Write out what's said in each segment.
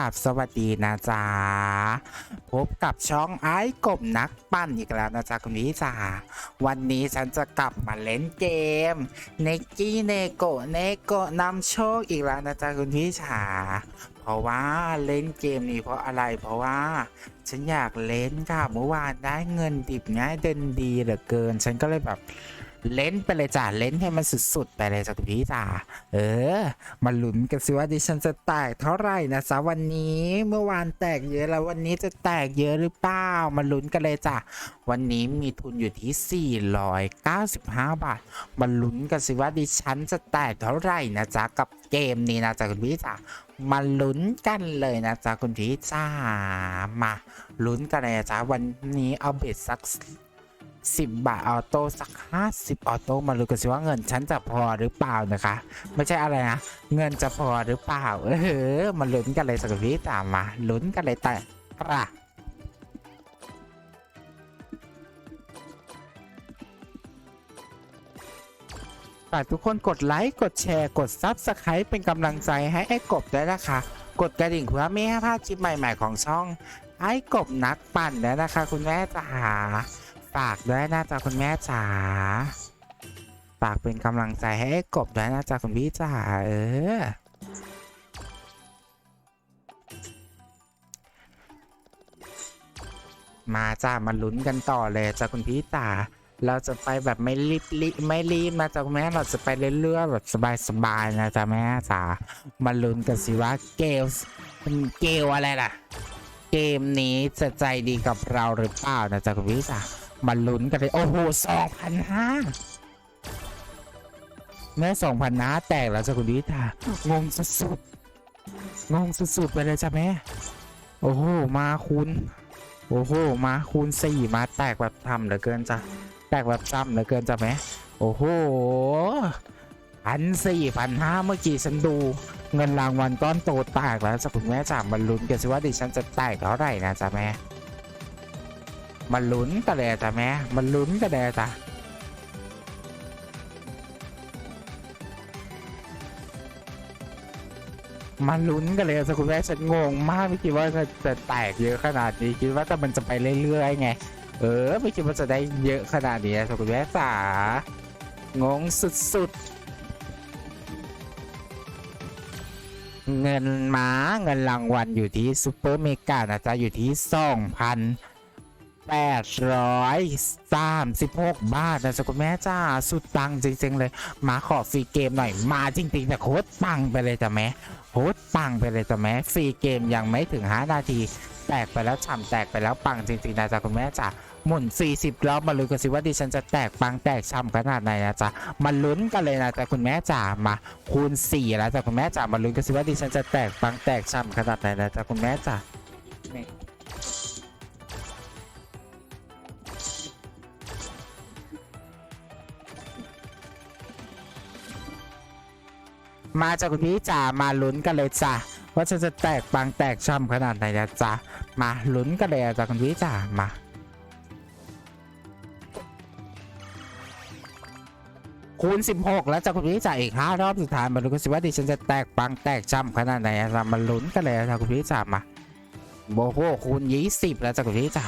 ราบสวัสดีนะจ๊ะ พบกับช่องไอ้กบนักปั้นอีกแล้วนะจ๊ะคุณพี่จ๋าวันนี้ฉันจะกลับมาเล่นเกมเนกี้เนโกเนโกนำโชคอีกแล้วนะจ๊ะคุณพี่จ๋าเพราะว่าเล่นเกมนี้เพราะอะไรเพราะว่า ฉันอยากเล่นค่ะเมื่อวานได้เงินดิบง่ายเดินดีเหลือเกิน ฉันก็เลยแบบ เล่นไปเลยจ้ะเล่นให้มันสุดๆไปเลยจ้ะคุณพี่จ๋าเออ มาลุ้นกันสิว่าดิฉันจะแตกเท่าไหร่นะจ๊ะวันนี้เมื่อวานแตกเยอะแล้ววันนี้จะแตกเยอะหรือเปล่ามาลุ้นกันเลยจ้ะวันนี้มีทุนอยู่ที่ 495 บาทมาลุ้นกันสิว่าดิฉันจะแตกเท่าไหร่นะจ๊ะกับเกมนี้นะจ๊ะคุณพี่จ๋ามาลุ้นกันเลยนะจ๊ะคุณพี่จ๋ามาลุ้นกันเลยนะจ๊ะวันนี้เอาเบ็ดสัก สิบบาทออโต้สักห้าสิบออโต้มาลุ้นกันสิว่าเงินฉันจะพอหรือเปล่านะคะ ไม่ใช่อะไรนะ เงินจะพอหรือเปล่า เออมาลุ้นกันเลยสักพี่ตามมาลุ้นกันเลยแต่ปะฝากทุกคนกดไลค์ กดแชร์ กดซับสไครป์เป็นกำลังใจให้ไอ้กบด้วยนะคะ กดกระดิ่งเพื่อไม่ให้พลาดคลิปใหม่ ๆ ของช่อง ไอ้กบนักปั่นแล้วนะคะ คุณแม่จ๋า ฝากด้วยนะจ๊ะคุณแม่จ๋าฝากเป็นกำลังใจให้ไอ้กบด้วยนะจ๊ะคุณพี่จ๋าเออมาจ้ามาลุ้นกันต่อเลยจ้ะคุณพี่จ๋าเราจะไปแบบไม่รีบรีไม่รีบนะจ๊ะคุณแม่เราจะไปเรื่อยๆแบบสบายๆนะจ๊ะแม่จ๋ามาลุ้นกันสิว่าเกลเกลอะไรล่ะ เกมนี้จะใจดีกับเราหรือเปล่านะจ๊ะคุณพี่จ๋า มาลุ้นกันเลยโอ้โหสองพันห้าแม่สองพันน้าแตกแล้วจ้ะคุณพี่จ๋างงสุดๆงงสุดๆไปเลยจ้ะแม่ โอ้โห มาคูณโอ้โห มาคูณสี่มาแตกแบบทำเหลือเกินจ้ะ แตกแบบซ้ำเหลือเกินจ้ะแม่ โอ้โหพันสี่พันห้าเมื่อกี้ฉันดูเงินรางวัลก้อนโตแตกแล้วจ้ะคุณแม่จ๋ามาลุ้นกันสิว่าดิฉันจะแตกเท่าไหร่นะจ้ะแม่ มาลุ้นกันเลยจ้ะแม่มาลุ้นกันเลยจ้ะมาลุ้นกันเลยจ้ะคุณแม่ฉันงงมากไม่คิดว่าจะจะแตกเยอะขนาดนี้คิดว่าแต่มันจะไปเรื่อยๆไง เออไม่คิดว่าจะได้เยอะขนาดนี้จ้ะคุณแม่จ๋างงสุดๆ เงินม้าเงินรางวัลอยู่ที่ซูเปอร์เมกานะจ๊ะอยู่ที่สองพัน 836 บาทนะจ๊ะคุณแม่จ้าสุดปังจริง ๆ เลย มาขอฟรีเกมหน่อยมาจริงๆแต่โคตรปังไปเลยจ้ะแม่โคตรปังไปเลยจ้ะแม่ฟรีเกมยังไม่ถึง 5 นาที แตกไปแล้วฉ่ำแตกไปแล้วปังจริงๆนะจ๊ะคุณแม่จ้าหมุน 40 รอบมาลุ้นกันสิว่าดิฉันจะแตกปังแตกฉ่ำขนาดไหนนะจ๊ะมาลุ้นกันเลยนะจ๊ะคุณแม่จ๋ามาคูณ4แล้วจ้ะคุณแม่จ๋ามาลุ้นกันสิว่าดิฉันจะแตกปังแตกฉ่ำขนาดไหนนะจ๊ะคุณแม่จ๋า มาจากคุณพี่จ๋ามาลุ้นกันเลยจ้ะว่าฉันจะแตกปังแตกช่ำขนาดไหนนะจ๊ะมาลุ้นกันเลยจ้ะคุณพี่จ๋ามาคูณ 16 แล้วจากคุณพี่จ่าอีก5รอบสุดท้ายมาลุ้นกันสิว่าดิฉันจะแตกปังแตกจ้ำขนาดไหนเรามาลุ้นกันเลยจากคุณพี่จ่ามาโอ้โหคูณ 20 แล้วจากคุณพี่จ่า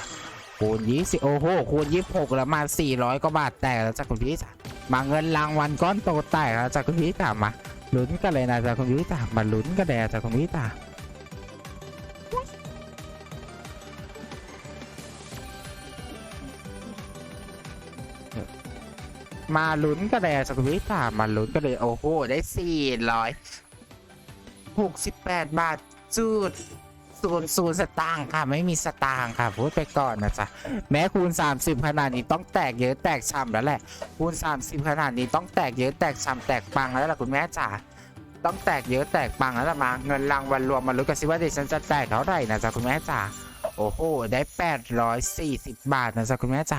คูณ20โอ้โหคูณ 26 แล้วมา 400กว่าบาทแตกแล้วจากคุณพี่จ่ามาเงินรางวัลก้อนโตแตกแล้วจากคุณพี่จ่ามา ลุ้นกันเลยนะจากคุณพี่จ่ามาลุ้นกันเลยจากคุณพี่จ่ามาลุ้นกันเลยจากคุณพี่จ่ามาลุ้นกันเลยโอ้โหได้สี่ร้อยหกสิบแปดบาทจุด ศูนย์ศูนย์สตางค์ค่ะ ไม่มีสตางค์ค่ะ พูดไปก่อนนะจ๊ะ แม้คูณ 30 ขนาดนี้ต้องแตกเยอะแตกช้ำแล้วแหละ คูณ 30 ขนาดนี้ต้องแตกเยอะแตกช้ำแตกปังแล้วล่ะคุณแม่จ๋าต้องแตกเยอะแตกปังแล้วล่ะมา เงินรางวัลรวมมาลุ้นกันสิว่าดิฉันจะแตกเท่าไหร่นะจ๊ะคุณแม่จ๋าโอ้โหได้ 840 บาทนะจ๊ะคุณแม่จ๋า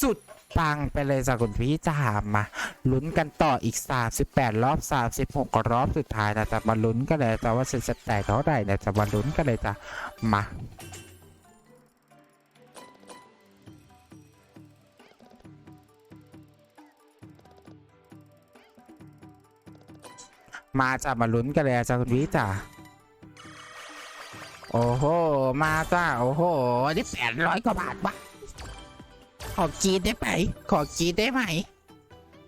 สุด ปังไปเลยจ้ะคุณพี่จ๋ามาลุ้นกันต่ออีก 38 รอบ 36 รอบสุดท้ายนะจ๊ะมาลุ้นกันเลยจ้ะว่าฉันจะแตกเท่าไหร่นะจ๊ะมาลุ้นกันเลยจ้ะมามาจ้ะมาลุ้นกันเลยจ้ะคุณพี่จ๋าโอ้โห มาจ้าโอ้โห นี่แปดร้อยกว่าบาทวะ ขอกีดได้ไหม ขอกีดได้ไหม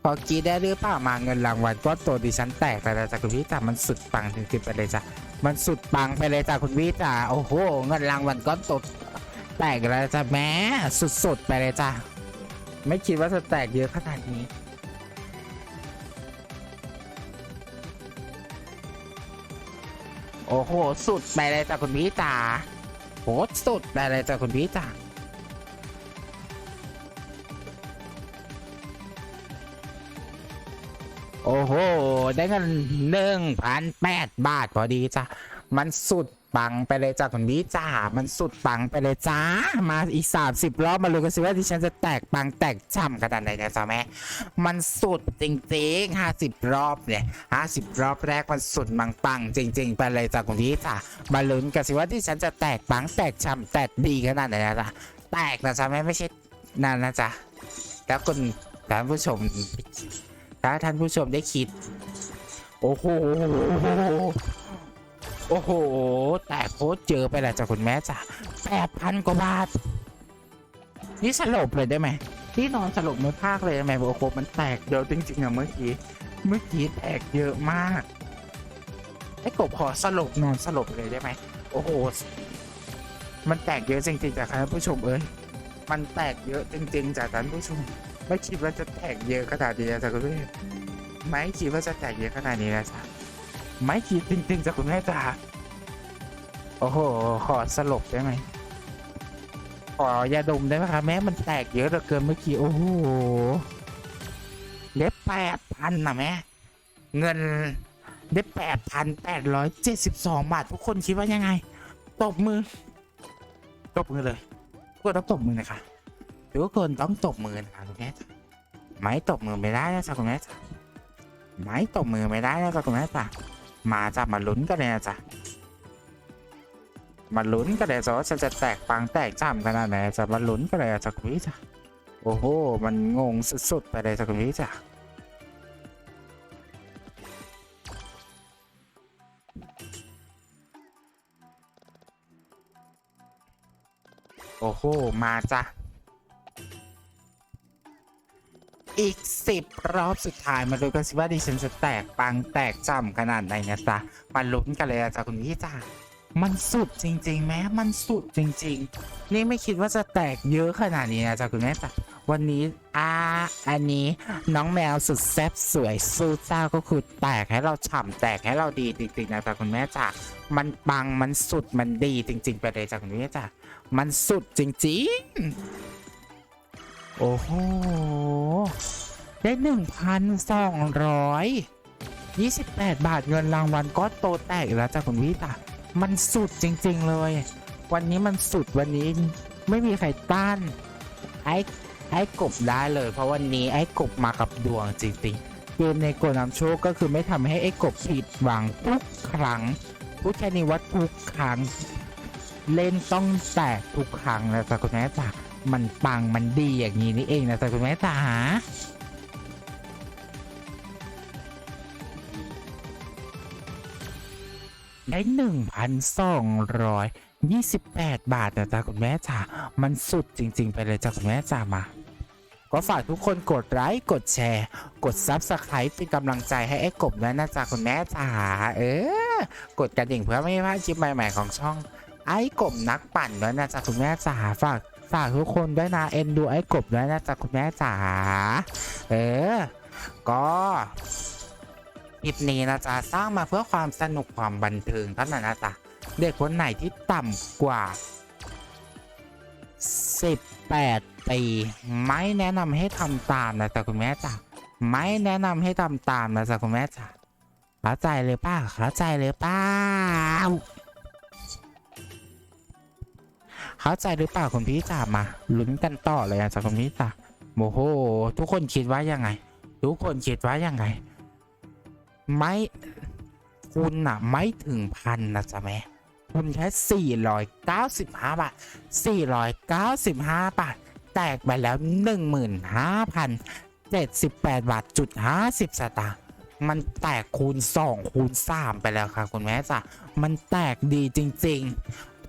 ขอกีดได้หรือเปล่ามาเงินรางวัลก็ตัวดิฉันแตกไปแล้วจ้ะคุณพี่จ้ามันสุดปังจริงๆไปเลยจ้ะมันสุดปังไปเลยจ้ะคุณพี่จ้าโอ้โหเงินรางวัลก้อนโตแตกแล้วจ้ะแม่สุดๆไปเลยจ้ะไม่คิดว่าจะแตกเยอะขนาดนี้โอ้โห สุดไปเลยจ้ะคุณพี่จ๋าโหสุดไปเลยจ้ะคุณพี่จ๋า โอ้โห ได้เงินหนึ่งพันแปดบาทพอดีจ้ะ มันสุดปังไปเลยจ้ะคุณพี่จ๋ามันสุดปังไปเลยจ้า มาอีกสามสิบรอบมาเลยกันสิว่าที่ฉันจะแตกปังแตกช่ำขนาดไหนนะจ๊ะแม่ มันสุดจริงๆห้าสิบรอบเนี่ยห้าสิบรอบแรกมันสุดมังปังจริง ๆ ไปเลยจ้ะคุณพี่จ๋ามาลุ้นกันสิว่าที่ฉันจะแตกปังแตกช่ำแตกดีขนาดไหนนะจ๊ะ แตกนะจ๊ะแม่ไม่ใช่นั่นนะจ๊ะ แล้วคุณท่านผู้ชม ถ้าท่านผู้ชมได้คิด โอ้โห โอ้โห แตกโคตรเจอไปแล้วจ้ะคุณแม่จ้ะแปดพันกว่าบาท นี่สลบเลยได้ไหมที่นอนสลบมือภาคเลยทำไมโอ้โหมันแตกเยอะจริงๆอะเมื่อกี้ เมื่อกี้แตกเยอะมากไอ้กบขอสลบนอนสลบเลยได้ไหมโอ้โห มันแตกเยอะจริงๆจากท่านผู้ชมเอ้ย มันแตกเยอะจริงๆจากท่านผู้ชม ไม่คิดว่าจะแตกเยอะขนาดนี้นะจ๊ะคุณแม่ไม่คิดว่าจะแตกเยอะขนาดนี้นะจ๊ะไม่คิดจริงๆจากคุณแม่จ้ะโอ้โห ขอสลบได้ไหมขอยาดมได้ไหมคะแม้มันแตกเยอะเหลือเกินเมื่อกี้โอ้โหเล็บแปดพันนะแม่เงินได้แปดพันแปดร้อยเจ็ดสิบสองบาททุกคนคิดว่ายังไง ตบมือ ตบมือเลยกคนต้องตบมือนะคะ ทุกคนต้องตบมือนะคะคุณแม่ไม่ตบมือไม่ได้นะจ๊ะคุณแม่จ๋าไม่ตบมือไม่ได้นะจ๊ะคุณแม่จ๋ามาจ้ะมาลุ้นกันเลยนะจ๊ะมาลุ้นกันเลยจ้ะว่าฉันจะแตกปังแตกจ้ำขนาดไหนจ้ะมาลุ้นกันเลยจ้ะคุณพี่จ้ะโอ้โห มันงงสุดๆไปเลยจ้ะคุณพี่จ้ะโอ้โห มาจ้ะ อีกสิบรอบสุดท้ายมาดูกันสิว่าดิฉันจะแตกปังแตกจำขนาดไหนนะจ๊ะมาลุ้นกันเลยนะจ้ะคุณพี่จ้ะมันสุดจริง ๆ แม้มันสุดจริง ๆ นี่ไม่คิดว่าจะแตกเยอะขนาดนี้นะจ๊ะคุณแม่จ้ะวันนี้อ่าอันนี้น้องแมวสุดแซ่บสวยสู้เจ้าก็คือแตกให้เราฉ่ำแตกให้เราดีจริงๆนะจ๊ะคุณแม่จ้ะมันปังมันสุดมันดีจริง ๆ ไปเลยจ้ะคุณแม่จ้ะมันสุดจริง ๆ โอ้โห ได้หนึ่งพันสองร้อยยี่สิบแปดบาทเงินรางวัลก็โตแตกแล้วจ้ะคุณพี่จ้ะมันสุดจริงๆเลย วันนี้มันสุดวันนี้ไม่มีใครต้าน ไอ้ไอ้กบได้เลย เพราะวันนี้ไอ้กบมากับดวงจริงๆเกมในกดนำโชคก็คือไม่ทำให้ไอ้กบผิดหวังทุกครั้งพูดแค่นี้ว่าทุกครั้งเล่นต้องแตกทุกครั้งนะจ๊ะคุณแม่จ๋า มันปังมันดีอย่างนี้นี่เองนะจ๊ะคุณแม่จ๋าได้หนึ่งพันสองร้อยยี่สิบแปดบาทนะจ๊ะคุณแม่จ๋ามันสุดจริง ๆ ไปเลยจ้ะคุณแม่จ๋ามา ก็ฝากทุกคนกดไลค์กดแชร์ กดซับสไครป์เป็นกำลังใจให้ไอ้กบด้วยนะจ๊ะคุณแม่จ๋าเออ กดกระดิ่งเพื่อไม่ให้พลาดคลิปใหม่ ๆ ของช่องไอ้กบนักปั่นด้วยนะจ๊ะคุณแม่จ๋าฝาก ฝากทุกคนด้วยนะเอ็นดูไอ้กบด้วยนะจ๊ะคุณแม่จ๋าเออ ก็คลิปนี้นะจ๊ะสร้างมาเพื่อความสนุกความบันเทิงเท่านั้นนะจ๊ะเด็กคนไหนที่ต่ำกว่า 18 ปี ไม่แนะนำให้ทำตามนะจ๊ะคุณแม่จ๊ะไม่แนะนำให้ทำตามนะจ๊ะคุณแม่จ๊ะเข้าใจเลยป้าเข้าใจเลยป้า เข้าใจหรือเปล่าคุณพี่จ๋ามาลุ้นกันต่อเลยนะจ๊ะคุณพี่จ๋าโมโห ทุกคนคิดว่ายังไง ทุกคนคิดว่ายังไง ไม่คุณน่ะไม่ถึงพันนะจ๊ะแม่คุณแค่495 บาท 495 บาท แตกไปแล้ว 15,078 บาทจุด50 สตางค์มันแตกคูณ 2 คูณ 3 ไปแล้วค่ะ คุณแม่จ้ะ มันแตกดีจริง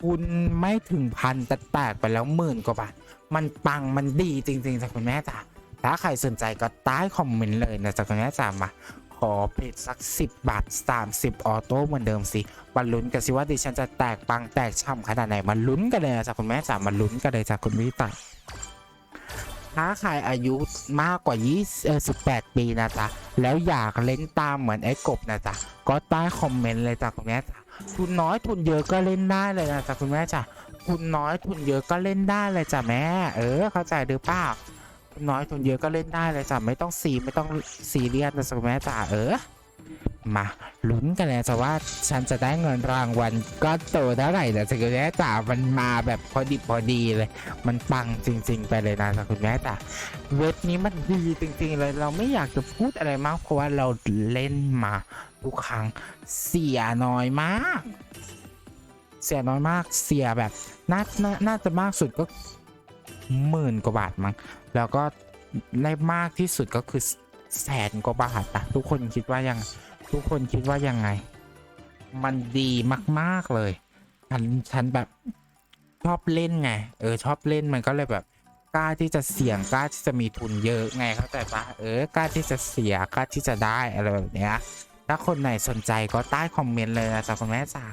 ทุนไม่ถึงพันแต่แตกไปแล้วหมื่นกว่าบาท มันปังมันดีจริงๆจากคุณแม่จ๋าถ้าใครสนใจก็ใต้คอมเมนต์เลยนะจากคุณแม่จ๋ามาขอเพจสัก 10 บาท 30 ออโต้เหมือนเดิมสิมาลุ้นกันสิว่าดิฉันจะแตกปังแตกช่ำขนาดไหนมาลุ้นกันเลยนะจากคุณแม่จ๋ามาลุ้นกันเลยจากคุณวิตาถ้าใครอายุมากกว่า28ปีนะจ๊ะแล้วอยากเล่นตามเหมือนไอ้กบนะจ๊ะก็ใต้คอมเมนต์เลยจ้ะคุณแม่จ๋า ทุนน้อยทุนเยอะก็เล่นได้เลยนะจ๊ะคุณแม่จ้ะทุนน้อยทุนเยอะก็เล่นได้เลยจ้ะแม่เออเข้าใจหรือเปล่าทุนน้อยทุนเยอะก็เล่นได้เลยจ้ะไม่ต้องซีไม่ต้องซีเรียสนะจ๊ะคุณแม่จ้ะเออ มาลุ้นกันเลยจะว่าฉันจะได้เงินรางวัลก็โตเท่าไหร่นะจ๊ะคุณแม่จ๋ามันมาแบบพอดิบพอดีเลย มันปังจริง ๆ ไปเลยนะจ๊ะคุณแม่จ๋าเว็บนี้มันดีจริง ๆ เลยเราไม่อยากจะพูดอะไรมากเพราะว่าเราเล่นมาทุกครั้งเสียน้อยมาก เสียน้อยมากเสียแบบน่านาน่าจะมากสุดก็หมื่นกว่าบาทมั้งแล้วก็ได้มากที่สุดก็คือแสนกว่าบาทอะทุกคนคิดว่ายัง ทุกคนคิดว่ายังไง มันดีมาก ๆ เลยฉันฉันแบบชอบเล่นไง เออ ชอบเล่นมันก็เลยแบบกล้าที่จะเสี่ยงกล้าที่จะมีทุนเยอะไงเข้าใจปะเออกล้าที่จะเสียกล้าที่จะได้อะไรแบบเนี้ยถ้าคนไหนสนใจก็ใต้คอมเมนต์เลยนะจ๊ะคุณแม่จ๋า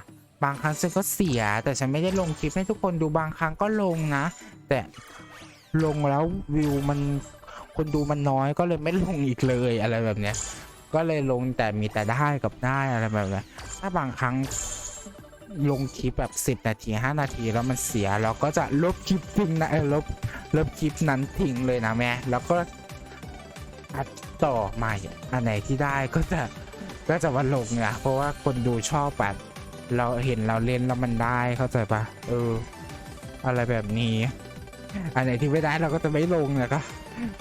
บางครั้งฉันก็เสีย แต่ฉันไม่ได้ลงคลิปให้ทุกคนดูบางครั้งก็ลงนะ แต่ลงแล้ววิวมันคนดูมันน้อยก็เลยไม่ลงอีกเลยอะไรแบบเนี้ย ก็เลยลงแต่มีแต่ได้กับได้อะไรแบบนี้ถ้าบางครั้งลงคลิปแบบ 10 นาที 5 นาทีแล้วมันเสียเราก็จะลบคลิปทิ้งนะลบลบคลิปนั้นทิ้งเลยนะแม่แล้วก็อัดต่อใหม่อันไหนที่ได้ก็จะก็จะมาลงนะเพราะว่าคนดูชอบแบบเราเห็นเราเล่นแล้วมันได้เข้าใจปะเออ อะไรแบบนี้ อันไหนที่ไม่ได้เราก็จะไม่ลงนะครับ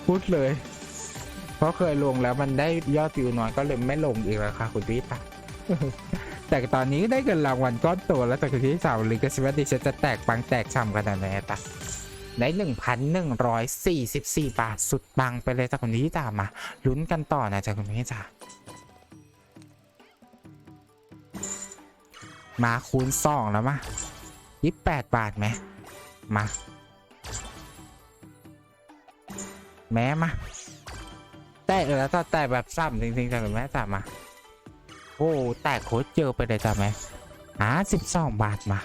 พูดเลย เพราะเคยลงแล้วมันได้ยอดวิวน้อยก็เลยไม่ลงอีกแล้วค่ะคุณพี่ปะแต่ตอนนี้ได้เงินรางวัลก้อนโตแล้วแต่คุณพี่สาวลิกสิว่าดิฉันจะแตกปังแตกช่ำขนาดไหนตะได้หนึ่งพันหนึ่งร้อยสี่สิบสี่บาทสุดปังไปเลยจ้ะคุณพี่จ๋ามาลุ้นกันต่อนะจ้ะคุณพี่จ๋ามาคูณสองแล้วมายี่แปดบาทไหมมา แม้มา แตกแล้วแตกแบบซ้ำจริงๆจ้ะคุณแม่จ๋ามาโอ้แตกโคตรเจอไปเลยจ้ะแม่หาสิบสองบาทมา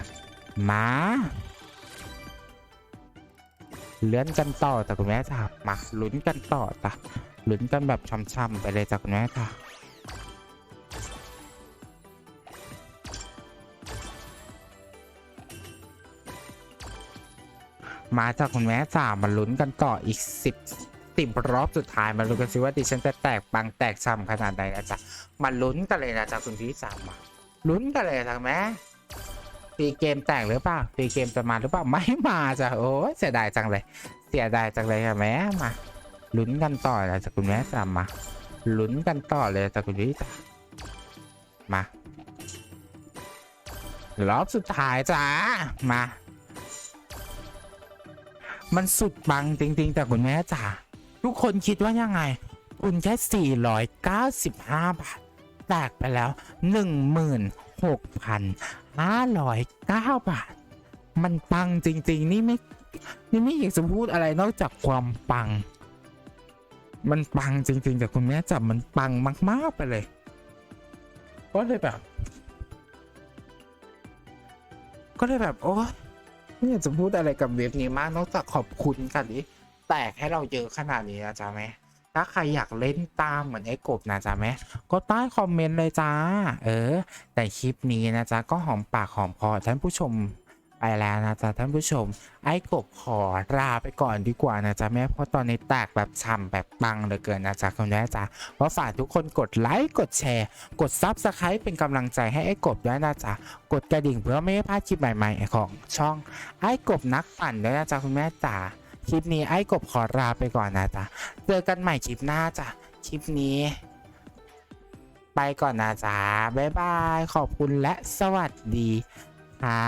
มาเลื่อนกันต่อจ้ะคุณแม่จ๋ามาลุ้นกันต่อจ้ะลุ้นกันแบบช่ำๆไปเลยจ้ะคุณแม่จ๋ามาจากคุณแม่จ๋ามาลุ้นกันต่ออีกสิบ สิบรอบสุดท้ายมาลุ้นกันสิว่าดิฉันจะแตกปังแตกช่ำขนาดไหนนะจ๊ะมาลุ้นกันเลยนะจ๊ะคุณพี่สามมาลุ้นกันเลยจ้ะแม่ตีเกมแตกหรือเปล่าตีเกมจะมาหรือเปล่าไม่มาจ้ะโอ้เสียดายจังเลย เสียดายจังเลยค่ะแม่มาลุ้นกันต่อนะจ๊ะคุณแม่สามมาลุ้นกันต่อเลยจ้ะคุณพี่จ้ะมารอบสุดท้ายจ้ามา มันสุดปังจริง ๆ แต่คุณแม่จ๋า ทุกคนคิดว่ายังไง คุณแค่ 495 บาท แตกไปแล้ว 16,509 บาท มันปังจริง ๆ นี่ไม่ นี่ไม่อยากจะพูดอะไรนอกจากความปัง มันปังจริง ๆ แต่คุณแม่จับมันปังมาก ๆ ไปเลย ก็เลยแบบ ก็เลยแบบ โอ้ไม่อยากจะพูดอะไรกับเว็บนี้มากนอกจากขอบคุณกันที่ แตกให้เราเยอะขนาดนี้นะจ๊ะแม่ถ้าใครอยากเล่นตามเหมือนไอ้กบนะจ๊ะแม่ก็ใต้คอมเมนต์เลยจ้า เออ แต่คลิปนี้นะจ๊ะก็หอมปากหอมคอท่านผู้ชมไปแล้วนะจ๊ะท่านผู้ชม ไอ้กบขอลาไปก่อนดีกว่านะจ๊ะแม่เพราะตอนนี้แตกแบบช่ำแบบปังเหลือเกินนะจ๊ะคุณแม่จ๊ะก็ฝากทุกคนกดไลค์กดแชร์ กดซับสไครป์เป็นกำลังใจให้ไอ้กบด้วยนะจ๊ะกดกระดิ่งเพื่อไม่ให้พลาดคลิปใหม่ๆของช่องไอ้กบนักปั่นด้วยนะจ๊ะคุณแม่จ๋า คลิปนี้ไอ้กบขอลาไปก่อนนะจ๊ะเจอกันใหม่คลิปหน้าจ้ะคลิปนี้ ไปก่อนนะจ๊ะบ๊ายบายขอบคุณและสวัสดีค่ะ